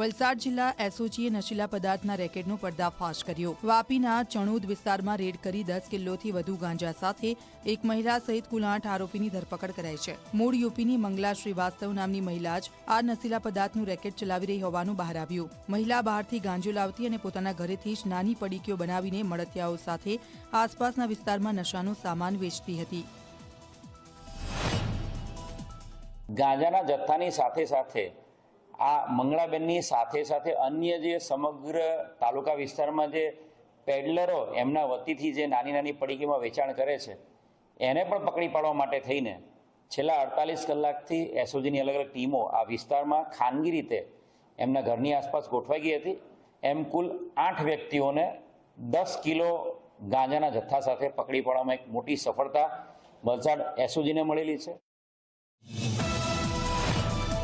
વલસાડ જિલ્લા એસઓજીએ નશીલા પદાર્થના રેકેટનો પર્દાફાશ કર્યો. વાપીના ચણુદ વિસ્તારમાં રેડ કરી દસ કિલોથી વધુ ગાંજા સાથે એક મહિલા સહિત કુલ આઠ આરોપીની ધરપકડ કરાઈ છે. મૂળ યુપીની મંગલા શ્રીવાસ્તવ નામની મહિલા જ આ નશીલા પદાર્થનું રેકેટ ચલાવી રહી હોવાનું બહાર આવ્યું. મહિલા બહારથી ગાંજો લાવતી અને પોતાના ઘરેથી જ નાની પડીકીઓ બનાવીને મળતિયાઓ સાથે આસપાસના વિસ્તારમાં નશાનો સામાન વેચતી હતી. ગાંજાના જથ્થાની સાથે સાથે આ મંગળાબેનની સાથે સાથે અન્ય જે સમગ્ર તાલુકા વિસ્તારમાં જે પેડલરો એમના વતીથી જે નાની નાની પડીકીમાં વેચાણ કરે છે, એને પણ પકડી પાડવા માટે થઈને છેલ્લા અડતાલીસ કલાકથી એસઓજીની અલગ અલગ ટીમો આ વિસ્તારમાં ખાનગી રીતે એમના ઘરની આસપાસ ગોઠવાઈ ગઈ હતી. એમ કુલ આઠ વ્યક્તિઓને દસ કિલો ગાંજાના જથ્થા સાથે પકડી પાડવામાં એક મોટી સફળતા વલસાડ એસઓજીને મળેલી છે.